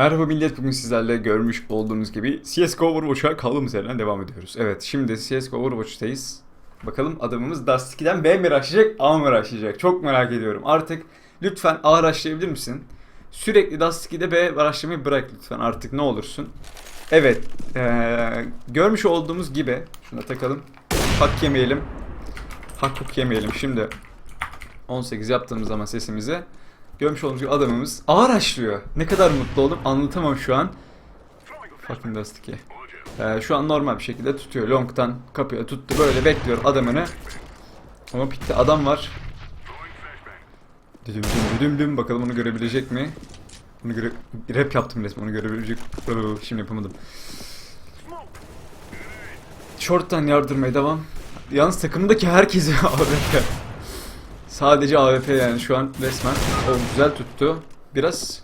Merhaba millet bugün sizlerle görmüş olduğunuz gibi CSGO Overwatch'a kaldığımız yerden devam ediyoruz. Evet şimdi CSGO Overwatch'tayız. Bakalım adamımız Dust 2'den B mi rushlayacak A mı rushlayacak çok merak ediyorum. Artık lütfen A rushlayabilir misin? Sürekli Dust 2'de B rushlamayı bırak lütfen artık ne olursun. Evet ee, görmüş olduğumuz gibi şuna takalım. Hak yemeyelim. Hak yemeyelim şimdi. 18 yaptığımız zaman sesimizi görmüş olduğunuz gibi adamımız ağır açlıyor. Ne kadar mutlu oldum anlatamam şu an. Fucking Dust 2. Ee, şu an normal bir şekilde tutuyor. Long'tan kapıya tuttu. Böyle bekliyor adamını. Ama pikte adam var. Düdüm düm düdüm düm. Bakalım onu görebilecek mi? Onu göre... Rap yaptım resmen onu görebilecek. Şimdi yapamadım. Short'tan yardırmaya devam. Yalnız takımdaki herkesi AWP. Sadece AWP yani şu an resmen. O güzel tuttu. Biraz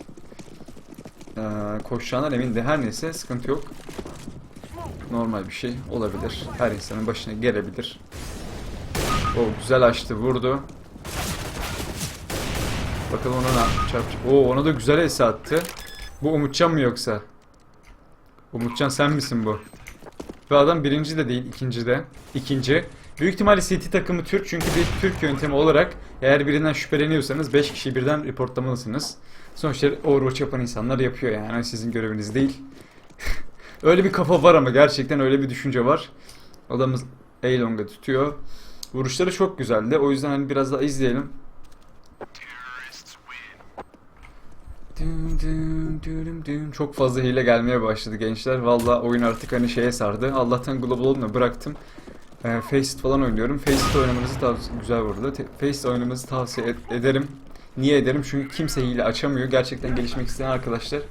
eee koşacağından emin de her neyse sıkıntı yok. Normal bir şey olabilir. Her insanın başına gelebilir. O güzel açtı vurdu. Bakalım ona ne çarpacak. Oo ona da güzel es attı. Bu Umutcan mı yoksa? Umutcan sen misin bu? Ve adam birinci de değil, ikinci de. İkinci. Büyük ihtimalle City takımı Türk çünkü bir Türk yöntemi olarak eğer birinden şüpheleniyorsanız 5 kişiyi birden reportlamalısınız. Sonuçta Overwatch yapan insanlar yapıyor yani Hani sizin göreviniz değil. öyle bir kafa var ama gerçekten öyle bir düşünce var. Adamız A-Long'a tutuyor. Vuruşları çok güzeldi. O yüzden hani biraz daha izleyelim. Düm düm düm düm. Çok fazla hile gelmeye başladı gençler. Valla oyun artık hani şeye sardı. Allah'tan global olmuyor bıraktım. E, Faceit falan oynuyorum. Faceit oynamanızı tavsiye güzel burada. Faceit oynamanızı tavsiye ed- ederim. Niye ederim? Çünkü kimse hile açamıyor. Gerçekten gelişmek isteyen arkadaşlar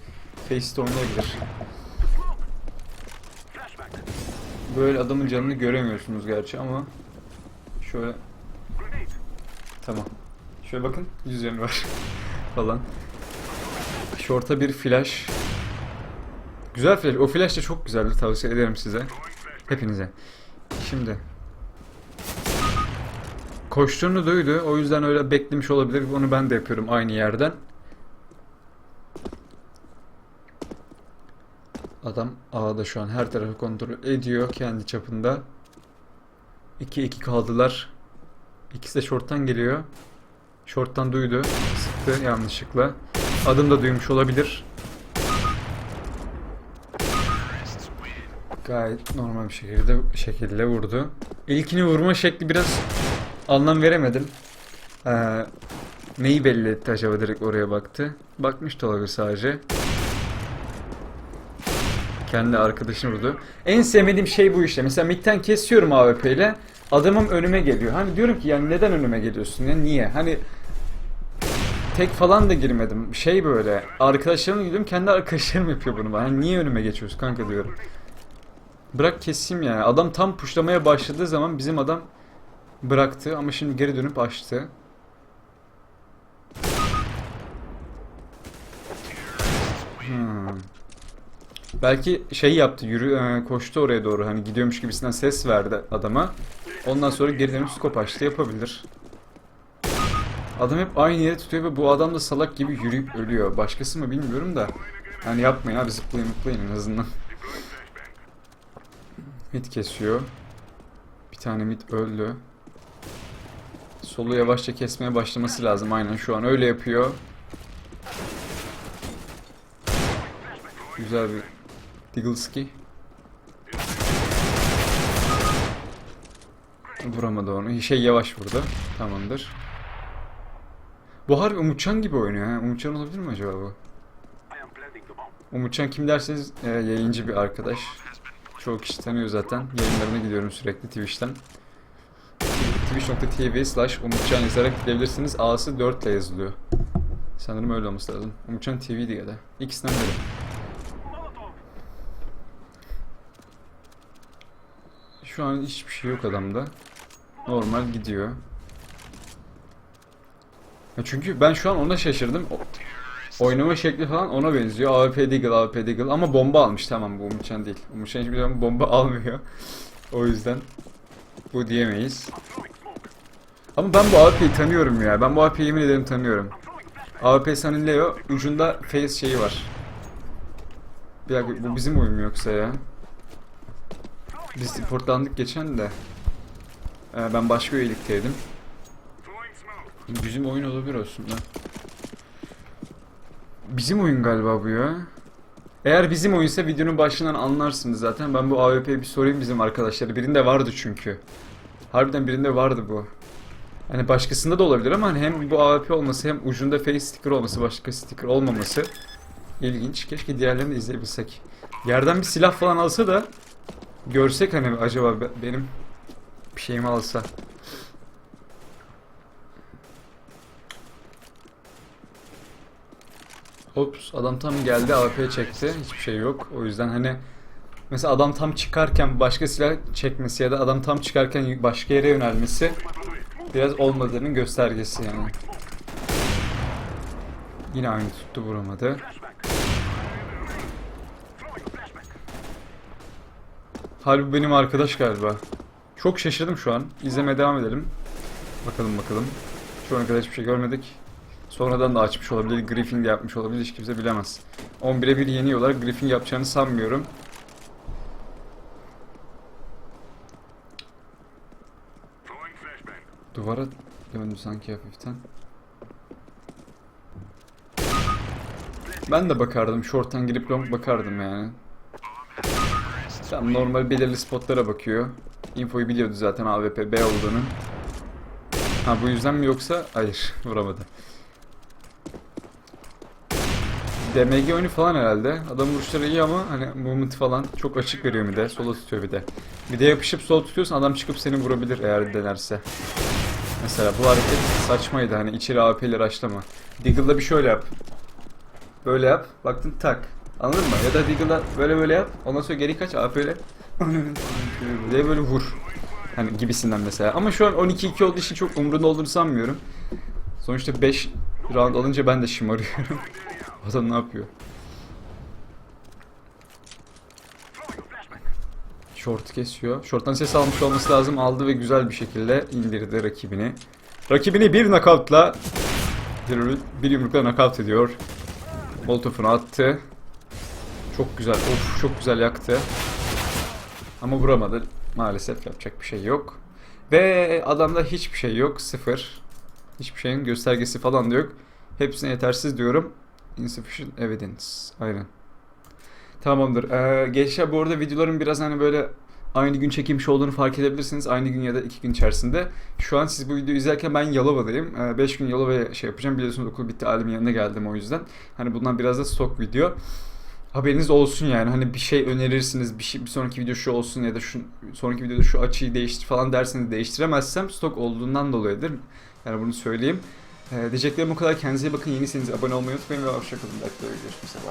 Faceit oynayabilir. Böyle adamın canını göremiyorsunuz gerçi ama şöyle tamam. Şöyle bakın yüz yanı var falan. Short'a bir flash. Güzel flash. O flash da çok güzeldi. Tavsiye ederim size. Hepinize. Şimdi. Koştuğunu duydu. O yüzden öyle beklemiş olabilir. Onu ben de yapıyorum aynı yerden. Adam A'da şu an her tarafı kontrol ediyor kendi çapında. 2-2 kaldılar. İkisi de short'tan geliyor. Short'tan duydu. Sıktı yanlışlıkla. Adım da duymuş olabilir. Gayet normal bir şekilde şekilde vurdu. İlkini vurma şekli biraz anlam veremedim. Ee, neyi belli etti acaba direkt oraya baktı. Bakmış da olabilir sadece. Kendi arkadaşını vurdu. En sevmediğim şey bu işte. Mesela midden kesiyorum AWP ile. Adamım önüme geliyor. Hani diyorum ki yani neden önüme geliyorsun ya niye? Hani tek falan da girmedim. Şey böyle arkadaşlarım gidiyorum kendi arkadaşlarım yapıyor bunu bana. Hani niye önüme geçiyorsun kanka diyorum. Bırak keseyim yani. Adam tam puşlamaya başladığı zaman bizim adam bıraktı ama şimdi geri dönüp açtı. Hmm. Belki şey yaptı, yürü e, koştu oraya doğru. Hani gidiyormuş gibisinden ses verdi adama. Ondan sonra geri dönüp skop açtı yapabilir. Adam hep aynı yere tutuyor ve bu adam da salak gibi yürüyüp ölüyor. Başkası mı bilmiyorum da. Yani yapmayın abi zıplayın zıplayın en azından. Mid kesiyor. Bir tane mid öldü. Solu yavaşça kesmeye başlaması lazım. Aynen şu an öyle yapıyor. Güzel bir Diggleski. Vuramadı onu. Şey yavaş vurdu. Tamamdır. Bu harbi Umutcan gibi oynuyor. Ha? Umutcan olabilir mi acaba bu? Umutcan kim derseniz e, yayıncı bir arkadaş. Çoğu kişi tanıyor zaten. Yayınlarına gidiyorum sürekli Twitch'ten. Twitch.tv slash Umutcan yazarak gidebilirsiniz. A'sı 4 ile yazılıyor. Sanırım öyle olması lazım. Umutcan TV diye de. İkisinden biri. Şu an hiçbir şey yok adamda. Normal gidiyor. Ya çünkü ben şu an ona şaşırdım. O- oynama şekli falan ona benziyor. AWP Deagle, AWP Deagle ama bomba almış tamam bu Umutcan değil. Umutcan hiçbir zaman bomba almıyor. o yüzden bu diyemeyiz. Ama ben bu AWP'yi tanıyorum ya. Ben bu AWP'yi yemin ederim tanıyorum. AWP Sunny Leo ucunda face şeyi var. Bir dakika bu bizim oyun mu yoksa ya? Biz reportlandık geçen de. Ee, ben başka üyelikteydim. Bizim oyun olabilir aslında. Bizim oyun galiba bu ya. Eğer bizim oyunsa videonun başından anlarsınız zaten. Ben bu AWP'yi bir sorayım bizim arkadaşlara. Birinde vardı çünkü. Harbiden birinde vardı bu. Hani başkasında da olabilir ama hani hem bu AWP olması hem ucunda face sticker olması, başka sticker olmaması ilginç. Keşke diğerlerini de izleyebilsek. Yerden bir silah falan alsa da görsek hani acaba be- benim bir şeyimi alsa. Ops adam tam geldi AWP çekti. Hiçbir şey yok. O yüzden hani mesela adam tam çıkarken başka silah çekmesi ya da adam tam çıkarken başka yere yönelmesi biraz olmadığının göstergesi yani. Yine aynı tuttu vuramadı. Halbuki benim arkadaş galiba. Çok şaşırdım şu an. İzlemeye devam edelim. Bakalım bakalım. Şu ana kadar hiçbir şey görmedik. Sonradan da açmış olabilir. Griffin de yapmış olabilir. Hiç kimse bilemez. 11'e 1 yeniyorlar. Griffin yapacağını sanmıyorum. Duvara döndü sanki hafiften. Ben de bakardım. Short'tan girip long bakardım yani. Tam normal belirli spotlara bakıyor. Infoyu biliyordu zaten AWP B olduğunu. Ha bu yüzden mi yoksa? Hayır vuramadı. DMG oyunu falan herhalde. Adam vuruşları iyi ama hani movement falan çok açık veriyor bir de. Sola tutuyor bir de. Bir de yapışıp sol tutuyorsan adam çıkıp seni vurabilir eğer denerse. Mesela bu hareket saçmaydı hani içeri AWP ile rushlama. Deagle'da bir şöyle yap. Böyle yap. Baktın tak. Anladın mı? Ya da Deagle'da böyle böyle yap. Ondan sonra geri kaç ile. diye böyle vur. Hani gibisinden mesela. Ama şu an 12-2 olduğu için çok umurunda olduğunu sanmıyorum. Sonuçta 5 round alınca ben de şımarıyorum. Adam ne yapıyor? Short kesiyor. Short'tan ses almış olması lazım. Aldı ve güzel bir şekilde indirdi rakibini. Rakibini bir knockout'la bir, yumrukla knockout ediyor. Molotov'unu attı. Çok güzel. Of çok güzel yaktı. Ama vuramadı. Maalesef yapacak bir şey yok. Ve adamda hiçbir şey yok. Sıfır. Hiçbir şeyin göstergesi falan da yok. Hepsine yetersiz diyorum. Insufficient evidence. Aynen. Tamamdır. Ee, gençler bu arada videoların biraz hani böyle aynı gün çekilmiş olduğunu fark edebilirsiniz. Aynı gün ya da iki gün içerisinde. Şu an siz bu videoyu izlerken ben Yalova'dayım. 5 gün Yalova'ya şey yapacağım. Biliyorsunuz okul bitti. Alimin yanına geldim o yüzden. Hani bundan biraz da stok video. Haberiniz olsun yani hani bir şey önerirsiniz bir, şey, bir sonraki video şu olsun ya da şu sonraki videoda şu açıyı değiştir falan derseniz değiştiremezsem stok olduğundan dolayıdır. Yani bunu söyleyeyim. Ee, diyeceklerim bu kadar. Kendinize iyi bakın. Yeniyseniz abone olmayı unutmayın ve hoşçakalın. De görüşmek üzere.